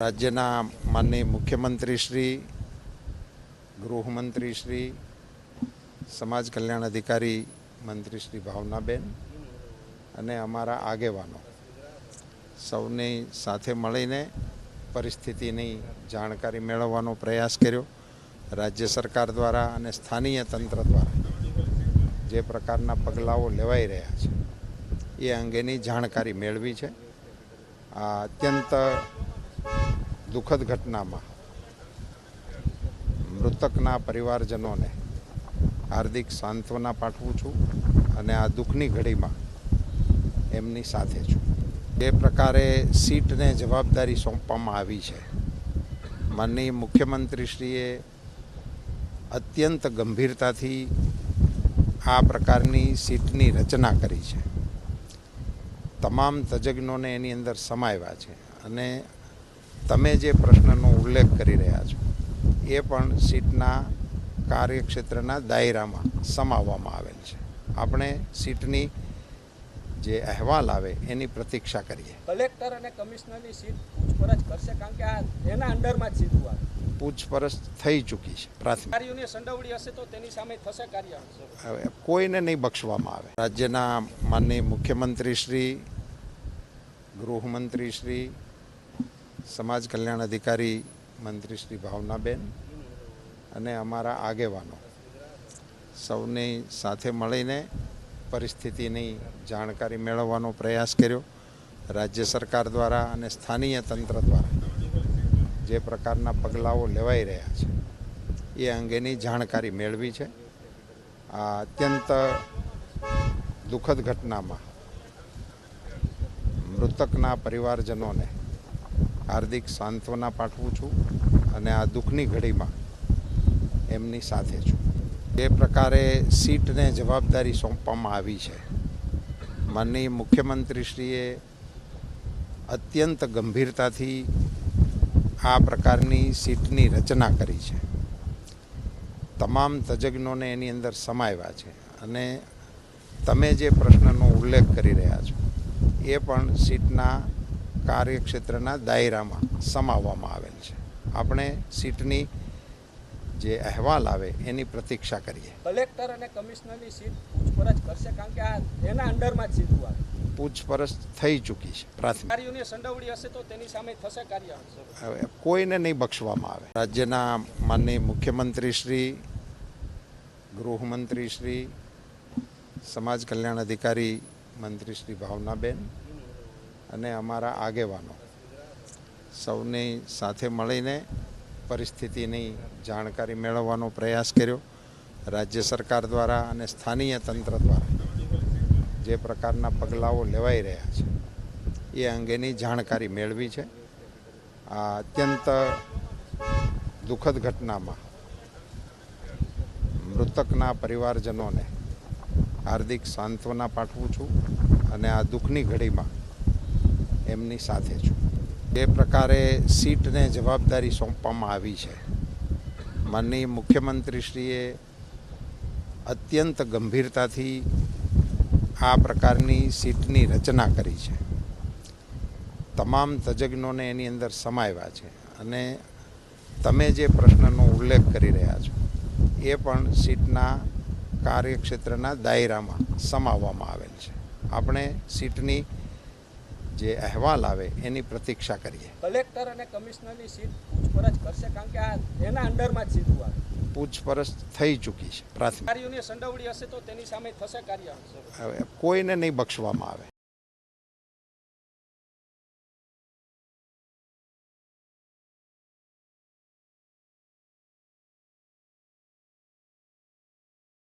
રાજ્યના માનનીય મુખ્યમંત્રી શ્રી, ગૃહમંત્રી શ્રી, સમાજ કલ્યાણ અધિકારી મંત્રી શ્રી ભાવનાબેન અને અમારા આગેવાનો સૌની સાથે મળીને પરિસ્થિતિની જાણકારી મેળવવાનો પ્રયાસ કર્યો. રાજ્ય સરકાર દ્વારા અને સ્થાનીય તંત્ર દ્વારા જે પ્રકારના પગલાઓ લેવાઈ રહ્યા છે, એ અંગેની જાણકારી મેળવી છે. આ અત્યંત દુઃખદ ઘટનામાં મૃતકના પરિવારજનોને હાર્દિક સાંત્વના પાઠવું છું અને આ દુઃખની ઘડીમાં એમની સાથે છું. જે પ્રકારે સીટને જવાબદારી સોંપવામાં આવી છે, માનનીય મુખ્યમંત્રીશ્રીએ અત્યંત ગંભીરતાથી આ પ્રકારની સીટની રચના કરી છે. તમામ તજજ્ઞોને એની અંદર સમાવ્યા છે અને તમે જે પ્રશ્નનો ઉલ્લેખ કરી રહ્યા છો એ પણ સીટના કાર્યક્ષેત્રના દાયરામાં સમાવવામાં આવેલ છે. આપણે સીટની જે અહેવાલ આવે એની પ્રતીક્ષા કરીએ. કલેક્ટર અને કમિશનરની સીટ પૂછપરછ કરશે કારણ કે આ એના અંડરમાં જ સીધું આવે પૂછપરછ થઈ ચૂકી છે પ્રાથમિક. કાર્યોની સંડવડી હશે તો તેની સામે થશે કાર્ય હવે કોઈને નહીં બક્ષવામાં આવે. રાજ્યના માનનીય મુખ્યમંત્રી શ્રી ગૃહમંત્રી શ્રી સમાજ કલ્યાણ અધિકારી મંત્રી શ્રી ભાવનાબેન અને અમારા આગેવાનો સૌની સાથે મળીને પરિસ્થિતિની જાણકારી મેળવવાનો પ્રયાસ કર્યો. રાજ્ય સરકાર દ્વારા અને સ્થાનીય તંત્ર દ્વારા જે પ્રકારના પગલાઓ લેવાઈ રહ્યા છે, એ અંગેની જાણકારી મેળવી છે. આ અત્યંત દુઃખદ ઘટનામાં મૃતકના પરિવારજનોને હાર્દિક સાંત્વના પાઠવું છું અને આ દુઃખની ઘડીમાં એમની સાથે છું. એ પ્રકારે સીટને જવાબદારી સોંપવામાં આવી છે. માનનીય મુખ્યમંત્રીશ્રીએ અત્યંત ગંભીરતાથી આ પ્રકારની સીટની રચના કરી છે. તમામ તજજ્ઞોને એની અંદર સમાવ્યા છે અને તમે જે પ્રશ્નનો ઉલ્લેખ કરી રહ્યા છો, એ પણ સીટના કાર્યક્ષેત્રના દાયરામાં સમાવવામાં આવેલ છે. આપણે સીટની જે અહેવાલ આવે એની પ્રતીક્ષા કરીએ. કલેક્ટર અને કમિશનરની સીટ પૂછપરછ કરશે કારણ કે આ એના અંડરમાં જ સીધું આવે પૂછપરછ થઈ ચૂકી છે પ્રાથમિક. કાર્યોની સંડોવણી હશે તો તેની સામે થશે કાર્ય હવે કોઈને નહીં બક્ષવામાં આવે. રાજ્યના માનનીય મુખ્યમંત્રી શ્રી ગૃહમંત્રી શ્રી સમાજ કલ્યાણ અધિકારી મંત્રી શ્રી ભાવનાબેન અને અમારા આગેવાનો. સૌની સાથે મળીને પરિસ્થિતિની જાણકારી મેળવવાનો પ્રયાસ કર્યો. રાજ્ય સરકાર દ્વારા અને સ્થાનીય તંત્ર દ્વારા જે પ્રકારના પગલાઓ લેવાઈ રહ્યા છે, એ અંગેની જાણકારી મેળવી છે. આ અત્યંત દુઃખદ ઘટનામાં મૃતકના પરિવારજનોને હાર્દિક સાંત્વના પાઠવું છું અને આ દુઃખની ઘડીમાં એમની સાથે છું. એ પ્રકારે સીટને જવાબદારી સોંપવામાં આવી છે. માનનીય મુખ્યમંત્રીશ્રીએ અત્યંત ગંભીરતાથી આ પ્રકારની સીટની રચના કરી છે. તમામ તજજ્ઞોને એની અંદર સમાવ્યા છે અને તમે જે પ્રશ્નનો ઉલ્લેખ કરી રહ્યા છો, એ પણ સીટના કાર્યક્ષેત્રના દાયરામાં સમાવવામાં આવેલ છે. આપણે સીટની જે અહેવાલ આવે એની પ્રતીક્ષા કરીએ. કલેક્ટર અને કમિશનરની સીટ પૂછપરછ કરશે કારણ કે આ એના અંડરમાં જ સીધું આવે પૂછપરછ થઈ ચૂકી છે પ્રાથમિક. સંડોવણી હશે તો તેની સામે થશે કાર્ય. હવે કોઈને નહીં બક્ષવામાં આવે.